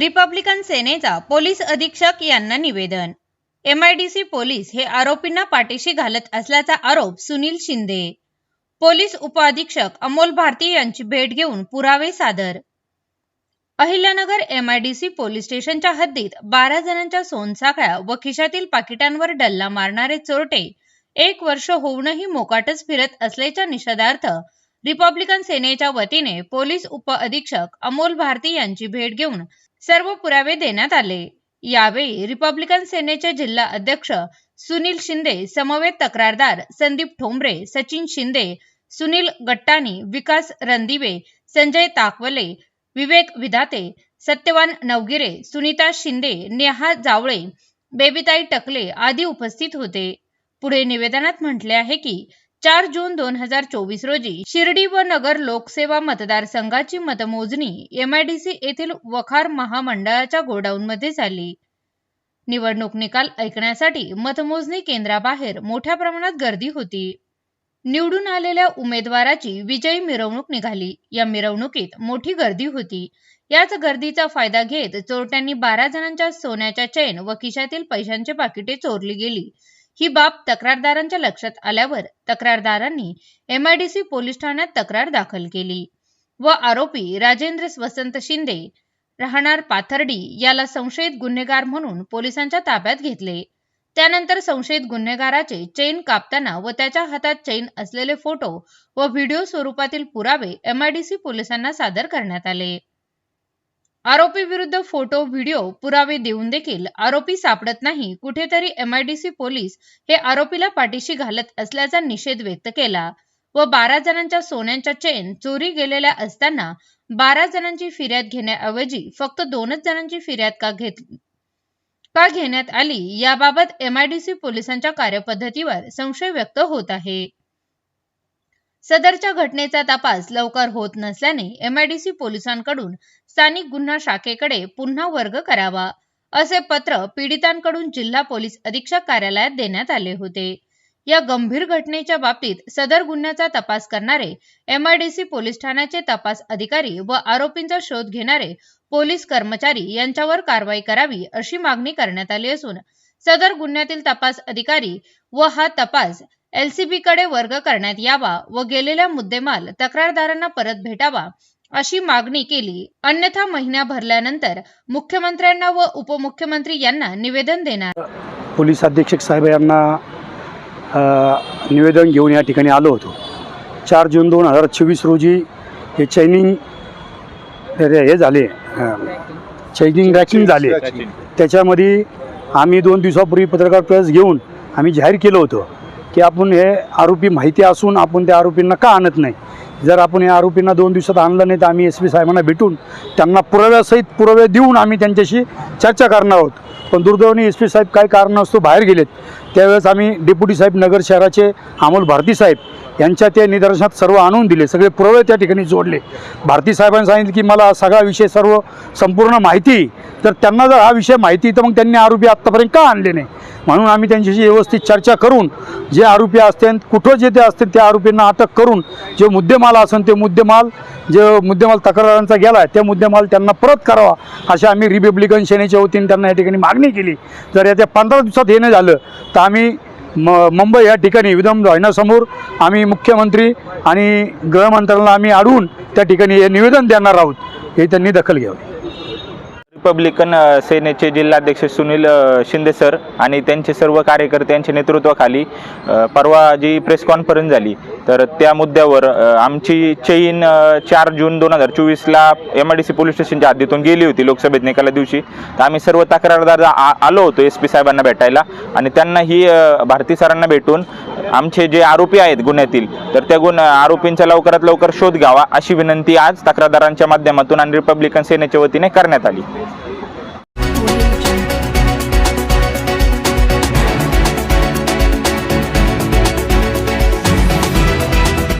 Republican सेनेचा police अधीक्षक यांना निवेदन. एमआयडीसी पोलीस हे आरोपींना पाठीशी घालत असल्याचा आरोप सुनील शिंदे. पोलीस उपअधीक्षक अमोल भारती यांची भेट घेऊन पुरावे सादर. अहिल्यानगर एमआयडीसी पोलीस स्टेशनच्या हद्दीत बारा जणांच्या सोनसाखळ्या व खिशातील पाकिटांवर डल्ला मारणारे चोरटे एक वर्ष होऊनही मोकाटच फिरत असल्याच्या निषेधार्थ रिपब्लिकन सेनेच्या वतीने पोलीस उपअधीक्षक अमोल भारती यांची भेट घेऊन सर्व पुरावे देण्यात आले. यावेळी रिपब्लिकन सेनेचे जिल्हा अध्यक्ष सुनील शिंदे समवेत तक्रारदार संदीप ठोंबरे सचिन शिंदे सुनील गट्टाणी विकास रणदिवे संजय ताकवले विवेक विधाते सत्यवान नवगिरे सुनीता शिंदे नेहा जावळे बेबीताई टकले आदी उपस्थित होते. पुढे निवेदनात म्हटले आहे की चार जून दोन हजार चोवीस रोजी शिर्डी व नगर लोकसेवा मतदारसंघाची मतमोजणी एमआयडीसी येथील वखार महामंडळाच्या गोडाऊनमध्ये झाली. निवडणूक निकाल ऐकण्यासाठी मतमोजणी केंद्राबाहेर मोठ्या प्रमाणात गर्दी होती. निवडून आलेल्या उमेदवाराची विजयी मिरवणूक निघाली. या मिरवणुकीत मोठी गर्दी होती. याच गर्दीचा फायदा घेत चोरट्यांनी बारा जणांच्या सोन्याच्या चैन व खिशातील पैशांची पाकिटे चोरली गेली. ही बाब तक्रारदारांच्या लक्षात आल्यावर तक्रारदारांनी एमआयडीसी पोलीस ठाण्यात तक्रार दाखल केली व आरोपी राजेंद्र वसंत शिंदे राहणार पाथर्डी याला संशयित गुन्हेगार म्हणून पोलिसांच्या ताब्यात घेतले. त्यानंतर संशयित गुन्हेगाराचे चैन कापताना व त्याच्या हातात चैन असलेले फोटो व व्हिडिओ स्वरूपातील पुरावे एमआयडीसी पोलिसांना सादर करण्यात आले. आरोपी विरुद्ध फोटो व्हिडिओ पुरावे देऊन देखील आरोपी सापडत नाही. कुठेतरी एमआयडीसी पोलीस हे आरोपीला पाठीशी घालत असल्याचा निषेध व्यक्त केला व बारा जणांच्या सोन्यांच्या चेन चोरी गेलेल्या असताना बारा जणांची फिर्याद घेण्याऐवजी फक्त दोनच जणांची फिर्याद का घेत का घेण्यात आली? याबाबत एमआयडीसी पोलिसांच्या कार्यपद्धतीवर संशय व्यक्त होत आहे. सदरच्या घटनेचा तपास लवकर होत नसल्याने एमआयडीसी पोलिसांकडून स्थानिक गुन्हा शाखेकडे पुन्हा वर्ग करावा असे पत्र पीडितांकडून जिल्हा पोलीस अधीक्षक कार्यालयात देण्यात आले होते. या गंभीर घटनेच्या बाबतीत सदर गुन्ह्याचा तपास करणारे एमआयडीसी पोलीस ठाण्याचे तपास अधिकारी व आरोपींचा शोध घेणारे पोलीस कर्मचारी यांच्यावर कारवाई करावी अशी मागणी करण्यात आली असून सदर गुन्ह्यातील तपास अधिकारी व हा तपास एलसीबी कडे वर्ग करण्यात यावा व गेलेला मुद्देमाल तक्रारदारांना परत भेटावा अशी मागणी केली. अन्यथा महिना भरल्यानंतर मुख्यमंत्र्यांना व उपमुख्यमंत्री यांना निवेदन देणार. पोलीस अधीक्षक साहेब यांना अ, निवेदन घेऊन या ठिकाणी आलो होतो. चार जून दोन हजार चोवीस रोजी हे चैनिंग हे हे झाले चैनिंग रॅकिंग झाले. त्याच्यामध्ये आम्ही दोन दिवसापूर्वी पत्रकार प्रेस घेऊन आम्ही जाहीर केलं होतं की आपण हे आरोपी माहिती असून आपण त्या आरोपींना का आणत नाही? जर आपण या आरोपींना दोन दिवसात आणलं नाही तर आम्ही एस पी साहेबांना भेटून त्यांना पुराव्यासहित पुरावे देऊन आम्ही त्यांच्याशी चर्चा करणार आहोत. पण दुर्दैवाने एस पी साहेब काय कारणास्तव बाहेर गेलेत. त्यावेळेस आम्ही डेप्युटी साहेब नगर शहराचे अमोल भारती साहेब यांच्या त्या निदर्शनात सर्व आणून दिले सगळे पुरावे त्या ठिकाणी जोडले. भारती साहेबांनी सांगितलं की मला सगळा विषय सर्व संपूर्ण माहिती तर त्यांना जर हा विषय माहिती तर मग त्यांनी आरोपी आत्तापर्यंत का आणले नाही? म्हणून आम्ही त्यांच्याशी व्यवस्थित चर्चा करून जे आरोपी असतील कुठं जे ते असतील त्या आरोपींना अटक करून जे मुद्देमाल असेल ते मुद्देमाल जे मुद्देमाल तक्रारांचा गेला आहे त्या मुद्देमाल त्यांना परत करावा अशी आम्ही रिपब्लिकन सेनेच्या वतीने त्यांना या ठिकाणी मागणी केली. जर येत्या पंधरा दिवसात हे नाही झालं तर आम्ही म मुंबई या ठिकाणी विधान भवनासमोर आम्ही मुख्यमंत्री आणि गृहमंत्र्यांना आम्ही अडवून त्या ठिकाणी हे निवेदन देणार आहोत. हे त्यांनी दखल घ्यावी. रिपब्लिकन सेनेचे जिल्हाध्यक्ष सुनील शिंदे सर आणि त्यांचे सर्व कार्यकर्त्यांच्या नेतृत्वाखाली परवा जी प्रेस कॉन्फरन्स झाली तर त्या मुद्द्यावर आमची चैन चार जून दोन हजार चोवीसला M I D C police स्टेशनच्या हद्दीतून गेली होती लोकसभेत निकाला दिवशी. तर आम्ही सर्व तक्रारदार आ- आलो होतो एस पी साहेबांना भेटायला आणि त्यांना ही भारती सरांना भेटून आमचे जे आरोपी आहेत गुन्ह्यातील तर त्या गुन्हा आरोपींचा लवकरात लवकर शोध घ्यावा अशी विनंती आज तक्रारदारांच्या माध्यमातून आणि रिपब्लिकन सेनेच्या वतीने करण्यात आली.